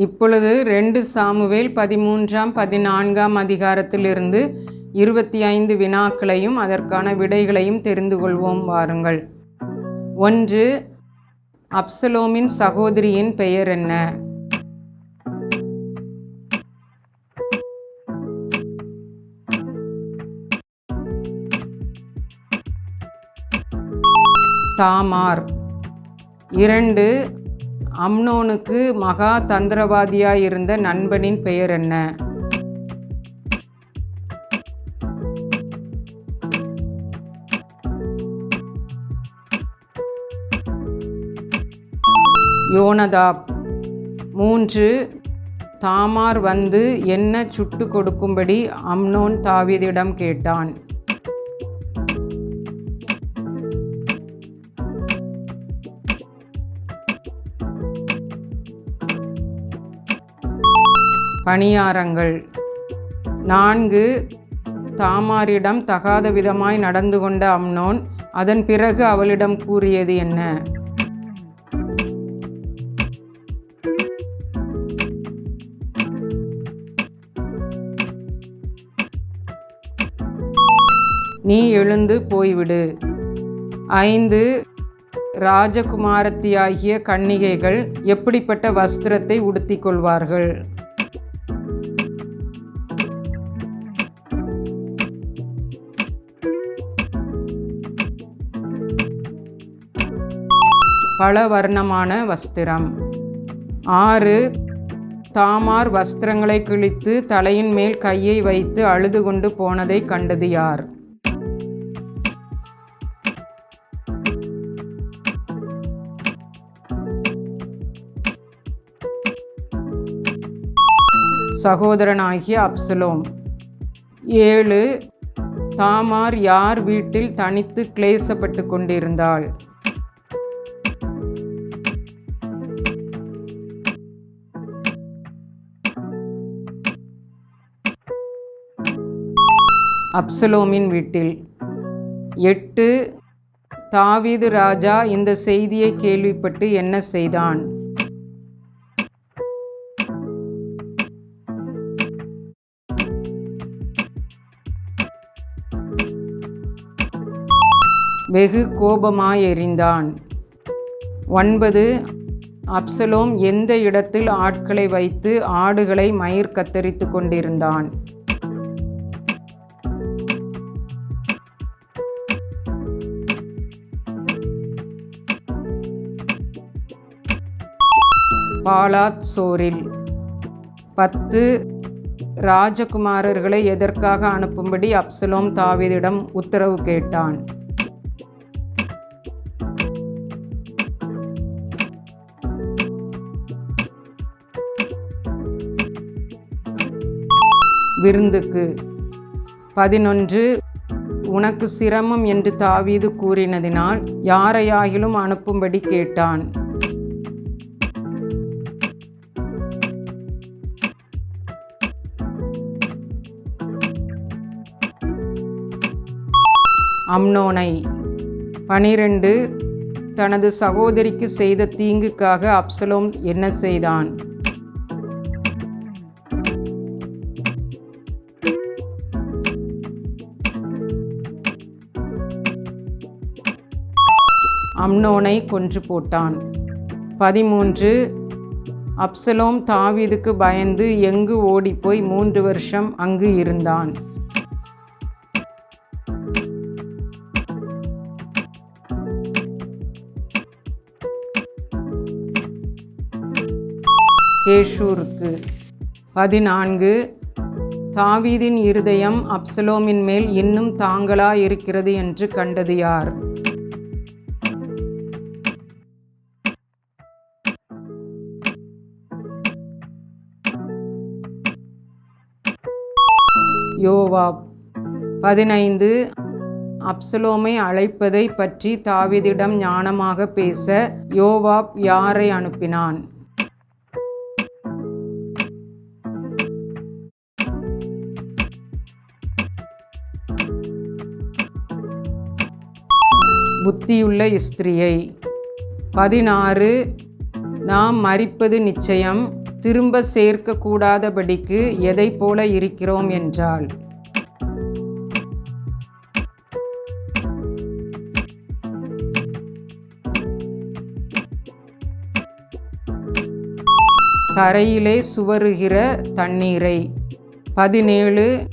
இப்பொழுது ரெண்டு சாமுவேல் பதிமூன்றாம் பதினான்காம் அதிகாரத்திலிருந்து இருபத்தி ஐந்து வினாக்களையும் அதற்கான விடைகளையும் தெரிந்து கொள்வோம் வாருங்கள். ஒன்று அப்சலோமின் சகோதரியின் பெயர் என்ன? தாமார். இரண்டு அம்னோனுக்கு மகா தந்திரவாதியாயிருந்த நண்பனின் பெயர் என்ன? யோனதாப். மூன்று தாமார் வந்து என்ன சுட்டு கொடுக்கும்படி அம்னோன் தாவிதிடம் கேட்டான். பணியாரங்கள். நான்கு தாமாரிடம் தகாத விதமாய் நடந்து கொண்ட அம்னோன் அதன் பிறகு அவளிடம் கூறியது என்ன? நீ எழுந்து போய்விடு. ஐந்து ராஜகுமாரத்தியாகிய கன்னிகைகள் எப்படிப்பட்ட வஸ்திரத்தை உடுத்திக் கொள்வார்கள்? பலவர்ணமான வஸ்திரம். ஆறு தாமார் வஸ்திரங்களை கிழித்து தலையின் மேல் கையை வைத்து அழுது கொண்டு போனதை கண்டது யார்? சகோதரனாகிய அப்சலோம். ஏழு தாமார் யார் வீட்டில் தனித்து கிளேசப்பட்டு கொண்டிருந்தாள்? அப்சலோமின் வீட்டில். எட்டு தாவீது ராஜா இந்த செய்தியை கேள்விப்பட்டு என்ன செய்தான்? வெகு கோபமாய் எறிந்தான் ஒன்பது அப்சலோம் எந்த இடத்தில் ஆட்களை வைத்து ஆடுகளை மயிர் கத்தரித்து கொண்டிருந்தான்? பாலாத் சோரில். பத்து ராஜகுமாரர்களை எதற்காக அனுப்பும்படி அப்சலோம் தாவீதிடம் உத்தரவு கேட்டான். விருந்துக்கு. பதினொன்று உனக்கு சிரமம் என்று தாவீது கூறினதினால் யாரையாகிலும் அனுப்பும்படி கேட்டான். அம்னோனை. பனிரெண்டு தனது சகோதரிக்கு செய்த தீங்குக்காக அப்சலோம் என்ன செய்தான்? அம்னோனை கொன்று போட்டான். பதிமூன்று அப்சலோம் தாவீதுக்கு பயந்து எங்கு ஓடிப்போய் மூன்று வருஷம் அங்கு இருந்தான். கேஷூருக்கு. பதினான்கு. தாவீதின் இருதயம் அப்சலோமின் மேல் இன்னும் தாங்களா இருக்கிறது என்று கண்டது யார்? யோவாப். பதினைந்து. அப்சலோமை அழைப்பதை பற்றி தாவீதிடம் ஞானமாக பேச யோவாப் யாரை அனுப்பினான்? புத்தியுள்ள ஸ்திரியை. பதினாறு நாம் மரிப்பது நிச்சயம். திரும்ப சேர்க்கக்கூடாதபடிக்கு எதை போல இருக்கிறோம் என்றாள். கரையிலே சுவருகிற தண்ணீரை. பதினேழு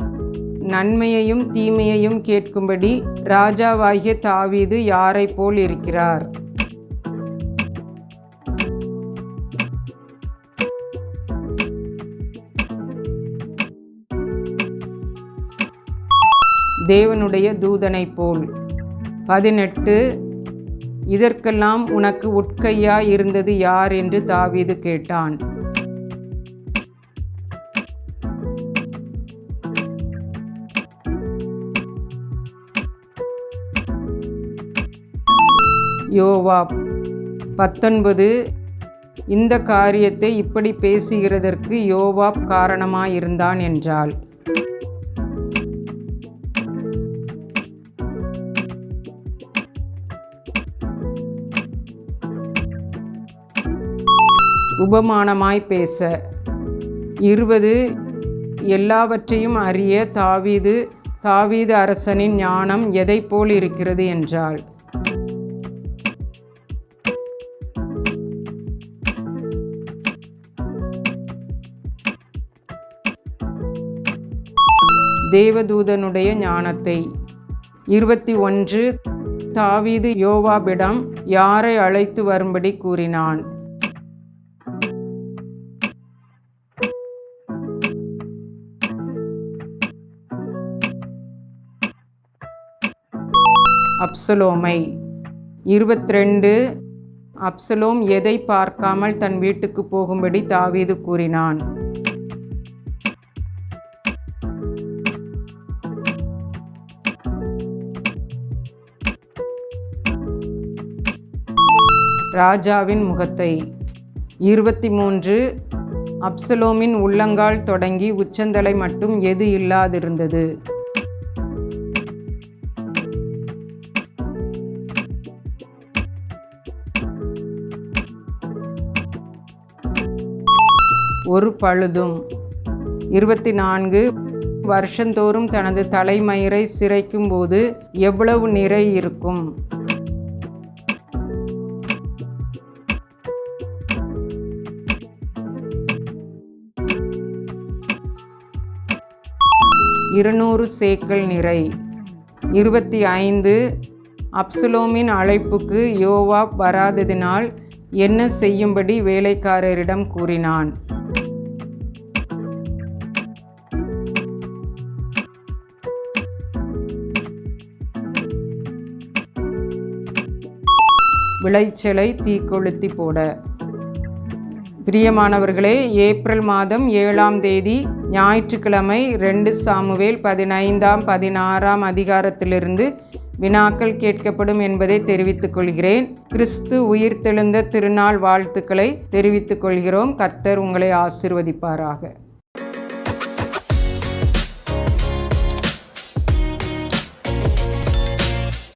நன்மையையும் தீமையையும் கேட்கும்படி ராஜாவாகிய தாவீது யாரை போல் இருக்கிறார்? தேவனுடைய தூதனைப் போல். பதினெட்டு இதற்கெல்லாம் உனக்கு உட்கையா இருந்தது யார்? என்று தாவீது கேட்டான். யோவாப் பத்தொன்பது. இந்த காரியத்தை இப்படி பேசுகிறதற்கு யோவாப் காரணமாயிருந்தான் என்றாள். உபமானமாய் பேச. இருபது. எல்லாவற்றையும் அறிய தாவீது தாவீது அரசனின் ஞானம் எதை போல் இருக்கிறது என்றாள். தேவதூதனுடைய ஞானத்தை. இருபத்தி ஒன்று தாவீது யோவாபிடம் யாரை அழைத்து வரும்படி கூறினான்? அப்சலோமை. இருபத்திரெண்டு அப்சலோம் எதை பார்க்காமல் தன் வீட்டுக்கு போகும்படி தாவீது கூறினான்? ராஜாவின் முகத்தை. இருபத்தி மூன்று அப்சலோமின் உள்ளங்கால் தொடங்கி உச்சந்தலை மட்டும் எது இல்லாதிருந்தது? ஒரு பழுதும். இருபத்தி நான்கு வருஷந்தோறும் தனது தலைமயிரை சிரைக்கும் போது எவ்வளவு நிறை இருக்கும்? இருநூறு சேக்கல் நிறை. இருபத்தி ஐந்து அப்சுலோமின் அழைப்புக்கு யோவாப் வராததினால் என்ன செய்யும்படி வேலைக்காரரிடம் கூறினான். விளைச்சலை தீக்கொளுத்தி போட. பிரியமானவர்களே ஏப்ரல் மாதம் ஏழாம் தேதி ஞாயிற்றுக்கிழமை ரெண்டு சாமுவேல் பதினைந்தாம் பதினாறாம் அதிகாரத்திலிருந்து வினாக்கள் கேட்கப்படும் என்பதை தெரிவித்துக் கொள்கிறேன். கிறிஸ்து உயிர்த்தெழுந்த திருநாள் வாழ்த்துக்களை தெரிவித்துக் கொள்கிறோம். கர்த்தர் உங்களை ஆசிர்வதிப்பாராக.